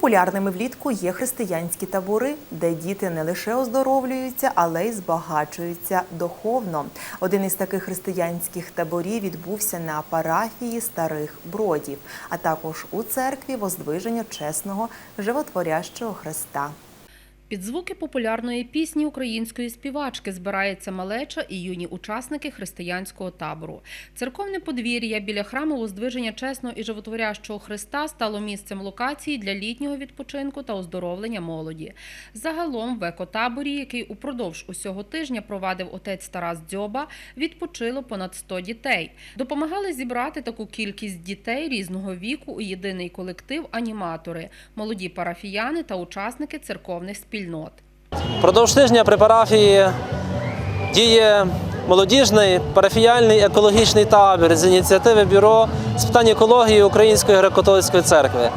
Популярними влітку є християнські табори, де діти не лише оздоровлюються, але й збагачуються духовно. Один із таких християнських таборів відбувся на парафії старих бродів, а також у церкві Воздвиження чесного животворящого Христа. Під звуки популярної пісні української співачки збирається малеча і юні учасники християнського табору. Церковне подвір'я біля храму Воздвиження чесного і животворящого Христа стало місцем локації для літнього відпочинку та оздоровлення молоді. Загалом в екотаборі, який упродовж усього тижня провадив отець Тарас Дзьоба, відпочило понад 100 дітей. Допомагали зібрати таку кількість дітей різного віку у єдиний колектив аніматори, молоді парафіяни та учасники церковних спільнот. Продовж тижня при парафії діє молодіжний парафіяльний екологічний табір з ініціативи бюро з питань екології Української греко-католицької церкви.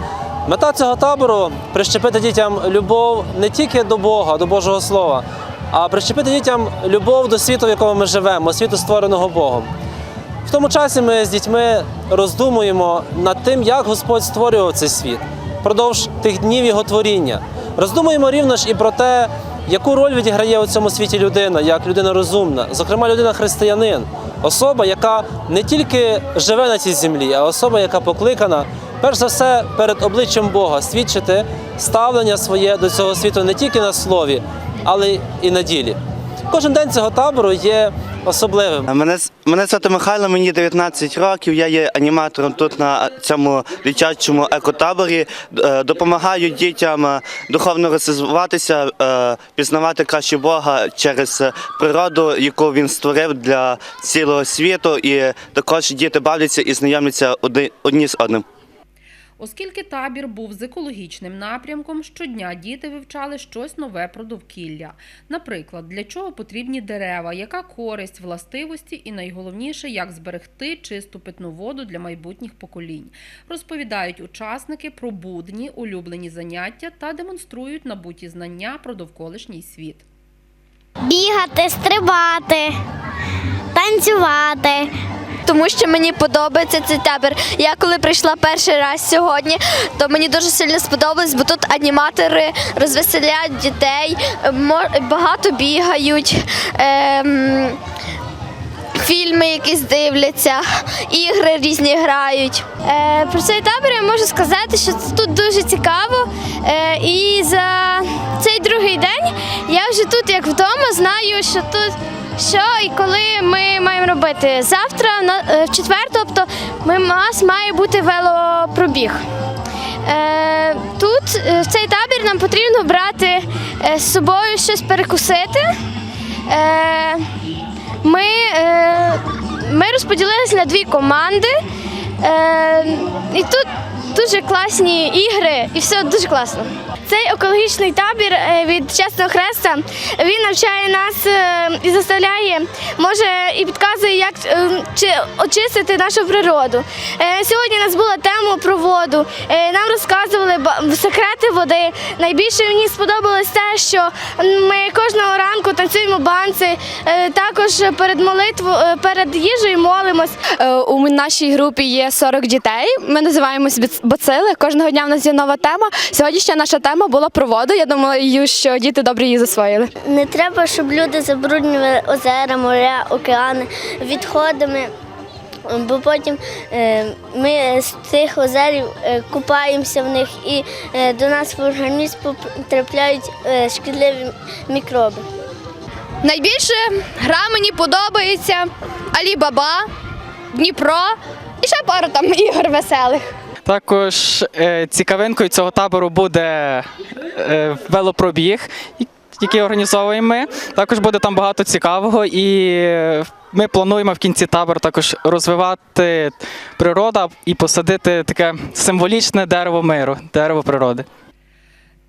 Мета цього табору прищепити дітям любов не тільки до Бога, до Божого Слова, а прищепити дітям любов до світу, в якому ми живемо, світу створеного Богом. В тому часі ми з дітьми роздумуємо над тим, як Господь створював цей світ впродовж тих днів його творіння. Роздумуємо рівно ж і про те, яку роль відіграє у цьому світі людина, як людина розумна, зокрема людина християнин, особа, яка не тільки живе на цій землі, а особа, яка покликана, перш за все, перед обличчям Бога свідчити ставлення своє до цього світу не тільки на слові, але і на ділі. Кожен день цього табору є особливим. Мене, мене звати Михайло, мені 19 років. Я є аніматором тут на цьому дитячому екотаборі. Е, Допомагаю дітям е, духовно розвиватися, е, пізнавати краще Бога через е, природу, яку він створив для цілого світу. І також діти бавляться і знайомляться одні з одним. Оскільки табір був з екологічним напрямком, щодня діти вивчали щось нове про довкілля. Наприклад, для чого потрібні дерева, яка користь, властивості і найголовніше, як зберегти чисту питну воду для майбутніх поколінь. Розповідають учасники про будні, улюблені заняття та демонструють набуті знання про довколишній світ. бігати, стрибати, танцювати. Тому що мені подобається цей табір. Я коли прийшла перший раз сьогодні, то мені дуже сильно сподобалось, бо тут аніматори розвеселяють дітей, багато бігають. Ем, Фільми якісь дивляться, ігри різні грають. Е, про цей табір я можу сказати, що тут дуже цікаво. Е, і за цей другий день я вже тут, як вдома, знаю, що тут що і коли ми маємо робити. Завтра, е, в четвер, тобто, у нас має бути велопробіг. Е, тут е, в цей табір нам потрібно брати з собою щось перекусити. Ми, ми розподілилися на дві команди. І тут дуже класні ігри, і все дуже класно. Цей екологічний табір е, від Чесного Хреста він навчає нас е, і заставляє, може і підказує, як е, чи очистити нашу природу. Сьогодні у нас була тема про воду. Нам розказували секрети води. Найбільше мені сподобалось те, що ми кожного ранку танцюємо банці. Також перед молитвою, перед їжею молимось. У нашій групі є 40 дітей. Ми називаємось «Біц- бацили. Кожного дня в нас є нова тема. Сьогоднішня наша тема була про воду. Я думаю, що діти добре її засвоїли. Не треба, щоб люди забруднювали озера, моря, океани відходами. Бо потім е, ми з цих озерів е, купаємося в них і е, до нас в організм потрапляють шкідливі мікроби. Найбільше гра мені подобається Алі-Баба, Дніпро і ще пара там ігор веселих. Також е, цікавинкою цього табору буде е, велопробіг, який організовуємо ми. Також буде там багато цікавого, і ми плануємо в кінці табору також розвивати природу і посадити таке символічне дерево миру, дерево природи.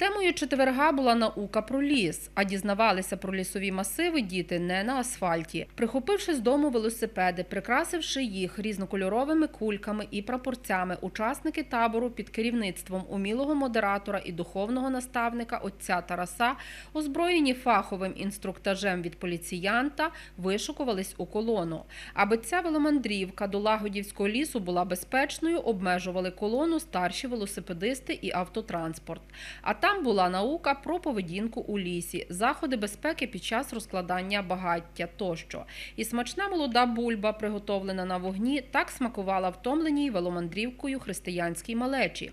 Темою четверга була наука про ліс, а дізнавалися про лісові масиви діти не на асфальті, прихопивши з дому велосипеди, прикрасивши їх різнокольоровими кульками і прапорцями. Учасники табору під керівництвом умілого модератора і духовного наставника отця Тараса, озброєні фаховим інструктажем від поліціянта, вишукувались у колону. Аби ця веломандрівка до Лагодівського лісу була безпечною, обмежували колону старші велосипедисти і автотранспорт. А там була наука про поведінку у лісі, заходи безпеки під час розкладання багаття тощо. І смачна молода бульба, приготовлена на вогні, так смакувала втомленій веломандрівкою християнській малечі.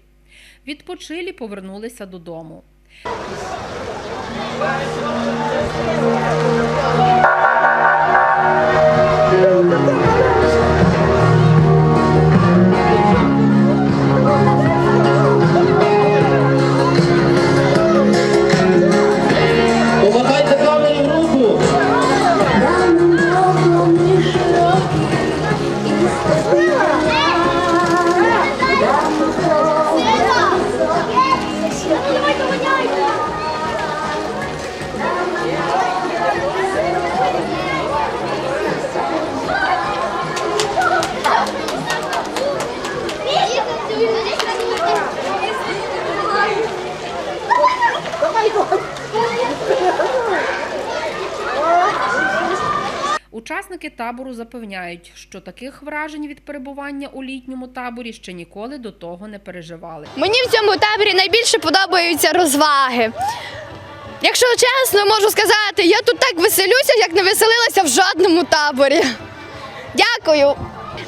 Відпочилі повернулися додому. Учасники табору запевняють, що таких вражень від перебування у літньому таборі ще ніколи до того не переживали. Мені в цьому таборі найбільше подобаються розваги. Якщо чесно, можу сказати, я тут так веселюся, як не веселилася в жодному таборі. Дякую.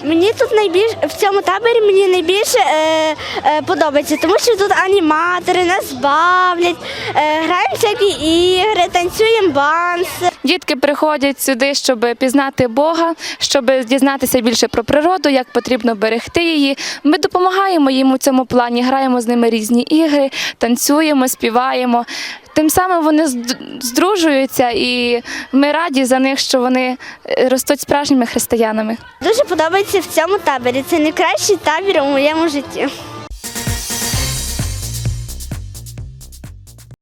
Мені тут найбільше в цьому таборі мені найбільше е, е, подобається, тому що тут аніматори нас бавлять, е, граємо всякі ігри, танцюємо банси. Дітки приходять сюди, щоб пізнати Бога, щоб дізнатися більше про природу, як потрібно берегти її. Ми допомагаємо їм у цьому плані, граємо з ними різні ігри, танцюємо, співаємо. Тим самим вони здружуються, і ми раді за них, що вони е, ростуть справжніми християнами. Дуже подобається в цьому таборі. Це найкращий табір у моєму житті.